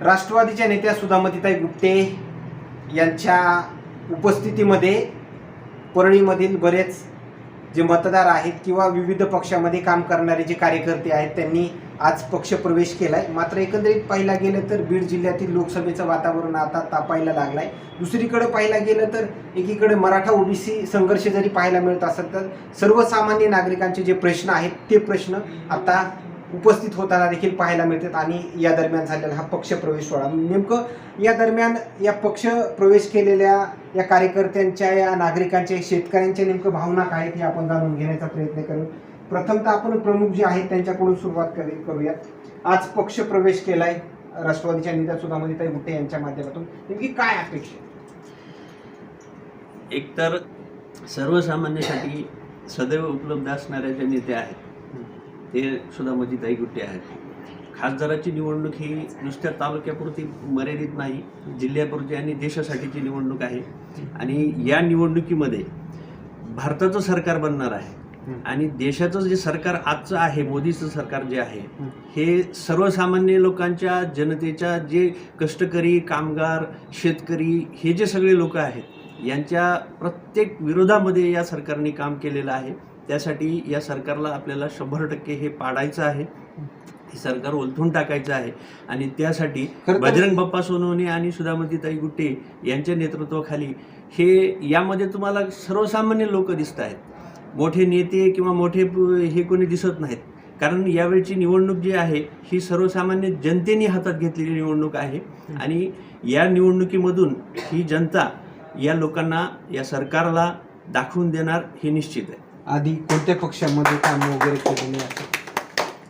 राष्ट्रवादीच्या नेत्या सुधामतीताई गुप्ते यांच्या उपस्थितीमध्ये परळीमधील बरेच जे मतदार आहेत किंवा विविध पक्षामध्ये काम करणारे जे कार्यकर्ते आहेत त्यांनी आज पक्षप्रवेश आहे मात्र एकंदरीत पाहिला गेलं तर बीड जिल्ह्यातील लोकसभेचं वातावरण आता तापायला लागलाय. दुसरीकडे पाहिला गेलं तर एकीकडे मराठा ओबीसी संघर्ष जरी पाहायला मिळत असेल तर सर्वसामान्य नागरिकांचे जे प्रश्न आहेत ते प्रश्न आता उपस्थित होताना देखील पाहायला मिळतात आणि या दरम्यान झालेला हा पक्ष प्रवेश सोहळा. नेमकं या दरम्यान या पक्ष प्रवेश केलेल्या या कार्यकर्त्यांच्या या नागरिकांच्या शेतकऱ्यांच्या नेमकं भावना काय आहेत हे आपण जाणून घेण्याचा प्रयत्न करू. प्रथमतः आपण प्रमुख जे आहेत त्यांच्याकडून सुरुवात करू- करूयात. आज पक्ष प्रवेश केलाय राष्ट्रवादीच्या नेत्या सुधामणीताई गुट्टे यांच्या माध्यमातून. नेमकी काय अपेक्षा एकतर सर्वसामान्यासाठी सदैव उपलब्ध असणाऱ्या ज्या नेत्या आहेत ते सुद्धा मजिताई गुट्टे आहेत. खासदाराची निवडणूक ही नुसत्या तालुक्यापुरती मर्यादित नाही जिल्ह्यापुरती आणि देशासाठीची निवडणूक आहे. आणि या निवडणुकीमध्ये भारताचं सरकार बनणार आहे आणि देशाचं जे सरकार आजचं आहे मोदीचं सरकार जे आहे हे सर्वसामान्य लोकांच्या जनतेच्या जे कष्टकरी कामगार शेतकरी हे जे सगळे लोक आहेत यांच्या प्रत्येक विरोधामध्ये या सरकारने काम केलेलं आहे. त्यासाठी या सरकारला आपल्याला शंभर टक्के हे पाडायचं आहे. हे सरकार ओलथून टाकायचं आहे. आणि त्यासाठी बजरंग बाप्पा सोनवणे आणि सुधामतीताई गुट्टे यांच्या नेतृत्वाखाली हे यामध्ये तुम्हाला सर्वसामान्य लोक दिसत आहेत. मोठे नेते किंवा मोठे हे कोणी दिसत नाहीत. कारण यावेळची निवडणूक जी आहे ही सर्वसामान्य जनतेने हातात घेतलेली निवडणूक आहे. आणि या निवडणुकीमधून ही जनता या लोकांना या सरकारला दाखवून देणार हे निश्चित आहे. आधी कोणत्या पक्षामध्ये काम वगैरे केलेले आहे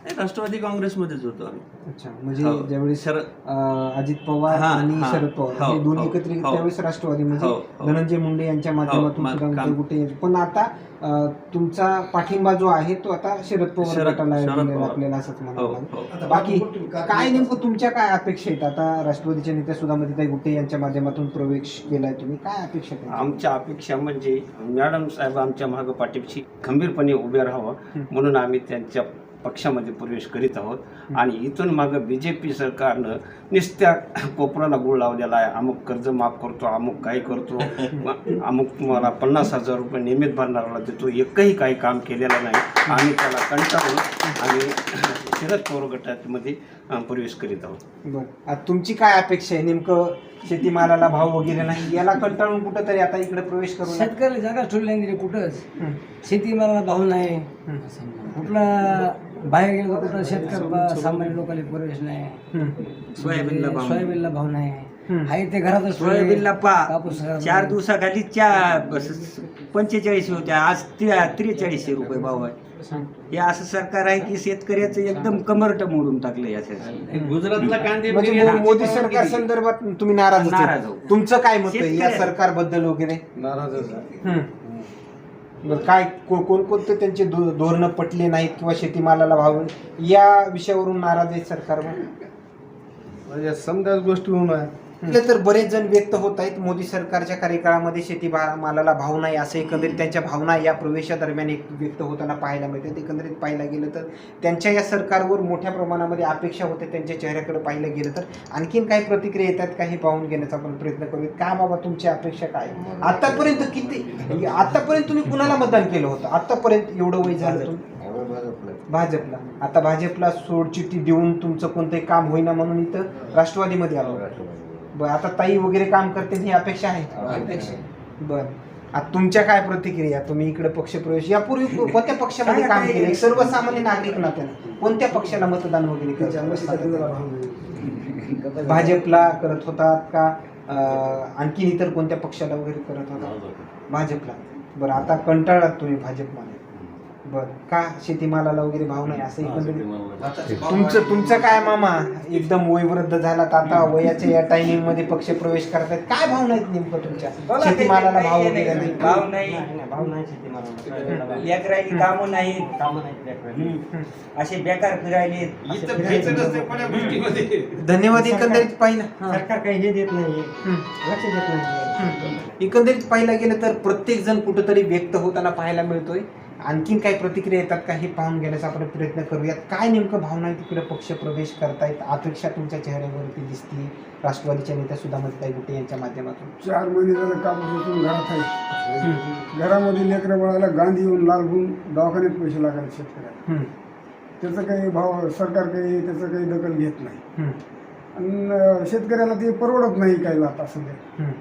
हे राष्ट्रवादी काँग्रेसमध्येच होतो आम्ही अच्छा म्हणजे हो. अं, अजित पवार हा, आणि हा. शरद पवार हो, हे दोन्ही हो, एकत्रित हो. त्यावेळेस राष्ट्रवादी म्हणजे हो. धनंजय मुंडे यांच्या माध्यमातून मा- सुद्धा काम- गुटे यांचे- पण आता अं, तुमचा पाठिंबा जो आहे तो आता शरद पवार शरद- गटाला शरद दिलेला पवार. आपल्याला असंच हो म्हणावं लागेल. हो आता बाकी काय नेमकं तुमच्या काय अपेक्षा आहेत आता राष्ट्रवादीच्या नेत्या सुधामतीताई गुट्टे यांच्या माध्यमातून प्रवेश केलाय तुम्ही काय अपेक्षा आहेत? आमच्या अपेक्षा म्हणजे मॅडम साहेब आमच्या मागं पाठीशी खंबीरपणे उभे राहावं हं. म्हणून आम्ही त्यांच्या पक्षामध्ये प्रवेश करीत आहोत. आणि इथून मागं बी जे पी सरकारनं नुसत्या कोपराला गुळ लावलेला आहे. अमुक कर्ज माफ करतो अमुक काही करतो. अमुक तुम्हाला पन्नास हजार रुपये नियमित भरणारा देतो. एकही काही काम केलेलं नाही. आम्ही त्याला कंटाळून आम्ही शरद पवार गटामध्ये प्रवेश करीत आहोत. बरं. आता तुमची काय अपेक्षा आहे? नेमकं शेतीमालाला भाव वगैरे नाही. याला कंटाळून कुठंतरी आता इकडे प्रवेश करू नका. शेतकऱ्याला जागा ठेवली नाही कुठंच? हं, शेतीमालाला भाव नाही. हं, कुठला बाहेर गेलो तर कुठं शेतकरी सामान्य लोकांना प्रवेश नाही. हं, सोयाबीनला भाव सोयाबीनला भाव नाही. हं. आहे ते घरातच सोयाबीनला पा. कापूस घरात चार. दिवसाखाली चार पंचेचाळीस होत्या. आज त्रेचाळीसशे रुपये भाव आहे. हे असं सरकार आहे की शेतकऱ्याचं एकदम कमरट मोडून टाकलं या. गुजरातला कांदे म्हणजे मोदी सरकार संदर्भात तुम्ही नाराज. नाराज आहोत. तुमचं काय मत आहे या शेतकऱ्या- सरकारबद्दल वगैरे? हं. काय को- कोणकोणते त्यांचे धो- धोरणं पटले नाहीत किंवा शेतीमालाला भाव या विषयावरून नाराज आहेत सरकारवर म्हणजे समजाच गोष्टी होऊन आहे. इथले तर बरेच जण व्यक्त होत आहेत मोदी सरकारच्या कार्यकाळामध्ये शेती मालाला भाव नाही असं एकंदरीत त्यांच्या भावना या प्रवेशादरम्यान एक व्यक्त होताना पाहायला मिळतात. एकंदरीत पाहायला गेलं तर त्यांच्या या सरकारवर मोठ्या प्रमाणामध्ये अपेक्षा होते त्यांच्या चेहऱ्याकडे पाहिलं गेलं तर. आणखीन काही प्रतिक्रिया येतात काही पाहून घेण्याचा आपण प्रयत्न करूयात. का बाबा तुमची अपेक्षा काय? आतापर्यंत किती? आतापर्यंत तुम्ही कुणाला मतदान केलं होतं? आतापर्यंत एवढं वय झालं भाजपला. आता भाजपला सोडचिठ्ठी देऊन तुमचं कोणतंही काम होईना म्हणून इथं राष्ट्रवादीमध्ये आलो बरं आता ताई वगैरे काम करते ही अपेक्षा आहे. बरं आता तुमच्या काय प्रतिक्रिया? तुम्ही इकडे पक्षप्रवेश यापूर्वी कोणत्या पक्षामध्ये काम केलं? एक सर्वसामान्य नागरिक नात्यानं कोणत्या पक्षाला मतदान वगैरे करतात? भाजपला करत होतात का? अं, आणखीन इतर कोणत्या पक्षाला वगैरे करत होता भाजपला. बरं आता कंटाळात तुम्ही भाजपमध्ये. बरं. का? शेतीमालाला वगैरे भाव नाही असं एकंदरीत तुमचं तुमचं काय मामा? एकदम वयवृद्ध झालात आता वयाच्या या टायमिंगमध्ये पक्ष प्रवेश करतायत. काय भाव नाहीत नेमकं तुमच्या? शेतीमालाला भाव वगैरे नाही भाव नाही. लेकरायली कामं नाहीत. असे बेकार फिरायले धन्यवाद एकंदरीत पाहिलं. हा. सरकार काही हे देत नाही. लक्ष देत नाही एकंदरीत पाहिलं गेलं तर प्रत्येक जण कुठंतरी व्यक्त होताना पाहायला मिळतोय. आणखीन काही प्रतिक्रिया येतात का हे पाहून घेण्याचा आपण प्रयत्न करूयात. काय नेमकं भावना आहे तिकडे पक्ष प्रवेश करतायत? अपेक्षा तुमच्या चेहऱ्यावरती दिसती राष्ट्रवादीच्या नेत्या सुधामतीताई गुटे यांच्या माध्यमातून. चार महिने झालं उचलून घरात आहे. घरामध्ये लेकरं बाळाला गांधी येऊन लाल होऊन दवाखान्यात पैसे लागायला शेतकऱ्याला. त्याचं काही भाव सरकार काही त्याचं काही दखल घेत नाही. आणि शेतकऱ्याला ते परवडत नाही काय आता सध्या.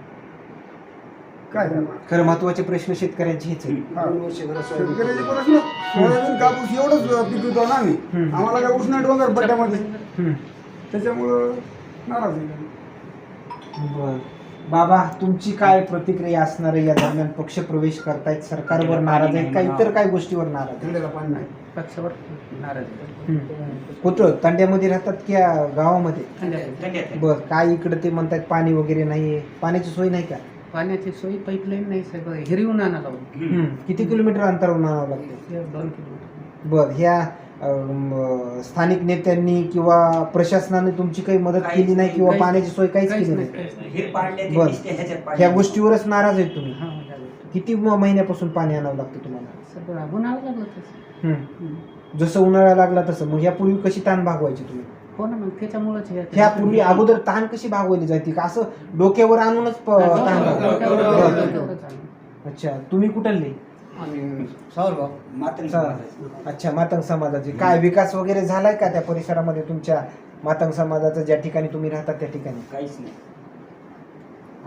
काय खरं महत्त्वाचे प्रश्न शेतकऱ्यांचे हेच आहे हा. शेतकऱ्याचे प्रश्न सोयाबीन कापूस एवढंच पिकवतो ना आम्ही. आम्हाला काय उष्ण डोंगर. त्याच्यामुळं नाराज आहे. बर. बाबा तुमची काय प्रतिक्रिया असणार आहे? या दरम्यान पक्ष प्रवेश करतायत सरकारवर नाराज आहेत का? इतर काय गोष्टीवर नाराज आहेत? थंडीला पाणी नाही. पक्षावर नाराज आहे. कुठं? तांड्यामध्ये राहतात की गावामध्ये? बर. काय इकडे ते म्हणतात पाणी वगैरे नाहीये. पाण्याची सोय नाही का? पाण्याची सोयी पाईपलाईन नाही साहेब हिरवून आणायला हम्म. किती किलोमीटर अंतरावरून आणावं लागतं हे दोन किलोमीटर बर ह्या अम, स्थानिक नेत्यांनी किंवा प्रशासनाने तुमची काही मदत काहीच केली नाही किंवा काहीच- पाण्याची सोय काहीच काहीच केली नाही नाही काहीच नाही. हे पाडले ते बरं. दिसते ह्याच्यात पाडले. ह्या गोष्टीवरच नाराज आहेत तुम्ही हा, झालं. किती म- महिन्यापासून पाणी आणावं लागतं तुम्हाला सगळं गुन्हावं लागलं तसं हम्म. हम्म. जसं उन्हाळा लागला तसं मग यापूर्वी कशी ताण भागवायची तुम्ही हो ना मग त्याच्यामुळेच हे- ह्यापूर्वी अगोदर ताण कशी भागवली जाते का? असं डोक्यावर आणूनच प- ताण. अच्छा तुम्ही कुठले मातंग समाजाचे. अच्छा मातंग समाजाचे. काय विकास वगैरे झालाय का त्या परिसरामध्ये तुमच्या मातंग समाजाचा? ज्या ठिकाणी तुम्ही राहता त्या ठिकाणी. काहीच नाही.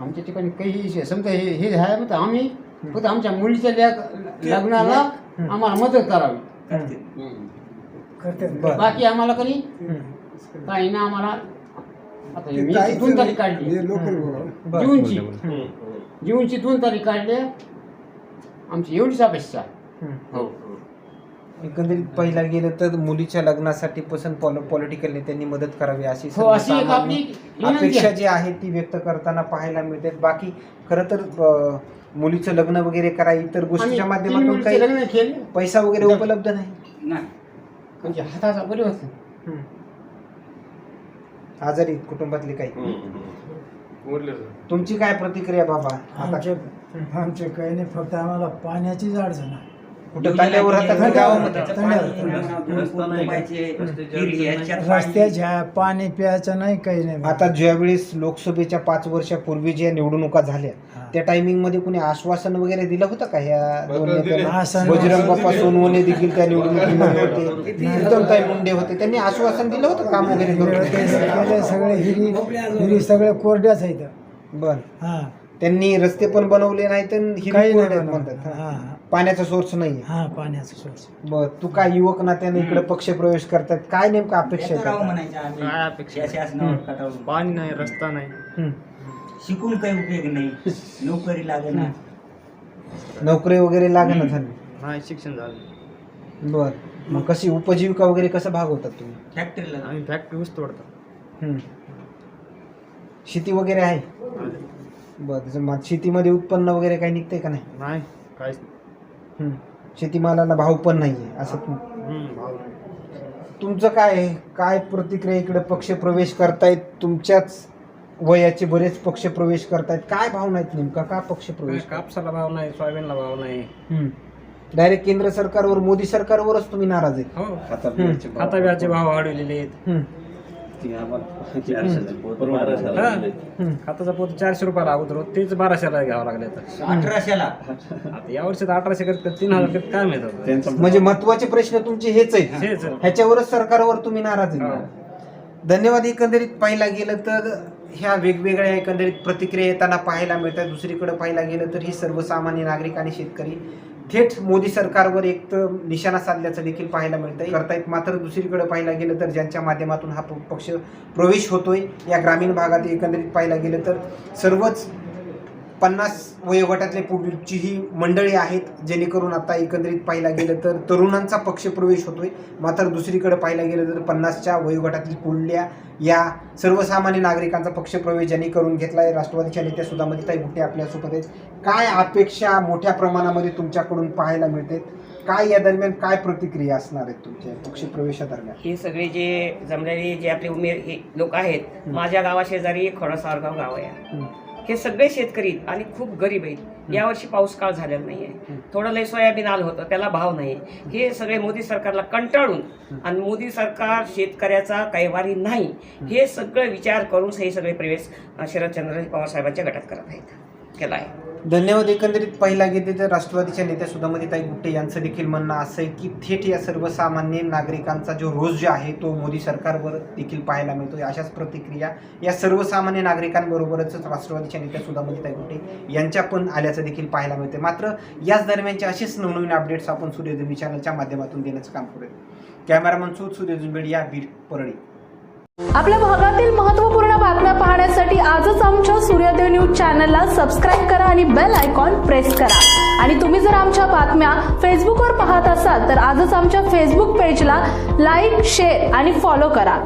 आमच्या ठिकाणी काही समजा हे हे आहे मग आम्ही फक्त आमच्या मुलीच्या लग्नाला आम्हाला मदत करावी. करते करते बरं. बाकी आम्हाला कधी? हम्म. काही ना आम्हाला आता दोन तारीख. काढली. हे. जूनची हम्म. जूनची दोन तारीख काढली. आमची एवढीच अपेक्षा. हम्म. हो. एकंदरीत पहिला गेलं तर मुलीच्या लग्नासाठी पसंत पॉलिटिकल नेत्यांनी मदत करावी अशी हो अशी एक सर्वसामान्य आपली विनंती अपेक्षा आहे. जी आहे ती व्यक्त करताना पाहायला मिळते. बाकी खरं तर अं, मुलीचं लग्न वगैरे करा इतर आम्ही गोष्टीच्या तीन माध्यमातून मुलीचे काही लग्न केले. पैसा वगैरे उपलब्ध नाही. नाही. म्हणजे हाताचा परिवर्तन. आजारी आहेत कुटुंबातले काही. तुमची काय प्रतिक्रिया बाबा? आता आमचे आमचे काही नाही फक्त आम्हाला पाण्याचीच अडचण आहे कुठं राहतात गावामध्ये हिरी रस्त्याच्या पाणी प्यायचं नाही काही नाही. आता ज्यावेळेस लोकसभेच्या पाच वर्षापूर्वी ज्या निवडणुका झाल्या. त्या टायमिंगमध्ये कुणी आश्वासन वगैरे दिलं होतं का ह्या दोन नेत्यांना? बजरंग बाप्पा सोनवणे देखील त्या निवडणुकीमध्ये होते. प्रीतमताई मुंडे होते. त्यांनी आश्वासन दिलं होतं काम वगैरे हिरे करून सगळे हिरी हिरी सगळे कोरड्याच आहेत. बर. हा. त्यांनी रस्ते पण बनवले हिरी नाही कोरड्यात बनवलं. म्हणतात. पाण्याचा सोर्स नाही हा पाण्याचा सोर्स बर तू काय युवक नात्याने इकडे पक्ष प्रवेश करतात. काय नेमकं अपेक्षा आम्ही. काय अपेक्षा? कटाळून. पाणी नाही रस्ता नाही. हम्म. शिकून काही उपयोग नाही. नोकरी लागेना. नोकरी वगैरे लागणं झाली नाही शिक्षण झालं. बर. मग कशी उपजीविका वगैरे कसं भागवतात तुम्ही? फॅक्टरीला आम्ही फॅक्टरी ऊस तोडतो. हम्म. शेती वगैरे आहे? बर मग शेतीमध्ये उत्पन्न वगैरे काही निघतंय का नाही? नाही काहीच हम्म. शेतीमालाला भाव पण नाहीये असं तुम- तुमचं काय आहे? काय प्रतिक्रिया इकडे पक्ष प्रवेश करतायत? तुमच्याच वयाचे बरेच पक्ष प्रवेश करतायत. काय भावना आहेत नेमका? का पक्ष प्रवेश कापसाला भाव नाही सोयाबीनला भाव नाही. डायरेक्ट केंद्र सरकारवर मोदी सरकारवरच तुम्ही नाराज आहेत. हो. खाता हम्म. भाव भाव वाढवलेले आहेत. हम्म. ते आम्हाला चारशेचं पोत बाराशेला हा. दिलंय. हम्म. खाताचा पोत चारशे रुपयाला अगोदर होतं, तेच बाराशेला घ्यावं लागले आता अठराशेला आता या वर्षी तर अठराशे करत तीन हजार करत काय माहीत आता. त्यांचा म्हणजे महत्त्वाचे प्रश्न तुमचे हेच आहेत हेच ह्याच्यावरच सरकारवर तुम्ही नाराज हो. आहे धन्यवाद एकंदरीत पाहायला गेलं तर ह्या वेगवेगळ्या एकंदरीत प्रतिक्रिया येताना पाहायला मिळतात दुसरीकडे पाहायला गेलं तर ही सर्वसामान्य नागरिक आणि शेतकरी थेट मोदी सरकारवर एक तर निशाणा साधल्याचं देखील पाहायला मिळतंय. करतायत मात्र दुसरीकडे पाहायला गेलं तर ज्यांच्या माध्यमातून हा प- पक्ष प्रवेश होतोय या ग्रामीण भागात एकंदरीत पाहायला गेलं तर सर्वच पन्नास वयोगटातले पूर्वीची ही मंडळी आहेत जेणेकरून आता एकंदरीत पाहायला गेलं तर तरुणांचा पक्ष प्रवेश होतोय. मात्र दुसरीकडे पाहायला गेलं तर पन्नासच्या वयोगटातील पुढल्या या सर्वसामान्य नागरिकांचा पक्ष प्रवेश ज्यांनी करून घेतलाय राष्ट्रवादीच्या नेत्या सुधामतीताई गुट्टे आपल्यासोबत आहेत. काय अपेक्षा मोठ्या प्रमाणामध्ये तुमच्याकडून पाहायला मिळते? काय या दरम्यान काय प्रतिक्रिया असणार आहेत तुमच्या पक्ष प्रवेशादरम्यान हे सगळे जे जमलेले जे आपले उमेर हे लोक आहेत माझ्या गावाशेजारी खोडा सावरगाव गाव आहे. हं. सगळे शेतकरी आणि खूप गरीब आहेत. यावर्षी पाऊस काळ झालेला नाही आहे थोडं लय सोयाबीन आलं होतं त्याला भाव नाही हे सगळे मोदी सरकारला कंटाळून आणि मोदी सरकार शेतकऱ्याचा कैवारी नाही. हे सगळं विचार करून हे सगळे प्रवेश शरदचंद्र पवार साहेबांच्या गटात करत आहेत. केला आहे धन्यवाद. एकंदरीत पहिला गेले तर राष्ट्रवादीच्या नेत्या सुधामतीताई गुट्टे यांचं देखील म्हणणं असं आहे की थेट या सर्वसामान्य नागरिकांचा जो रोज जो आहे तो मोदी सरकारवर देखील पाहायला मिळतो अशाच प्रतिक्रिया या सर्वसामान्य नागरिकांबरोबरच राष्ट्रवादीच्या नेत्या सुधामतीताई गुट्टे यांच्या पण आल्याचं देखील पाहायला मिळते मात्र याच दरम्यानचे असेच नवनवीन अपडेट्स आपण सूर्यदुमी चॅनलच्या माध्यमातून देण्याचं काम करूया कॅमेरामन सूद सूर्यदेवी या बीड परळी. आपल्या भागातील महत्त्वपूर्ण बातम्या पाहण्यासाठी आजच आमच्या सूर्योदय न्यूज चॅनलला सबस्क्राईब करा आणि बेल आयकॉन प्रेस करा. आणि तुम्ही जर आमच्या बातम्या फेसबुकवर पाहत असाल तर आजच आमच्या फेसबुक पेजला लाईक शेअर आणि फॉलो करा.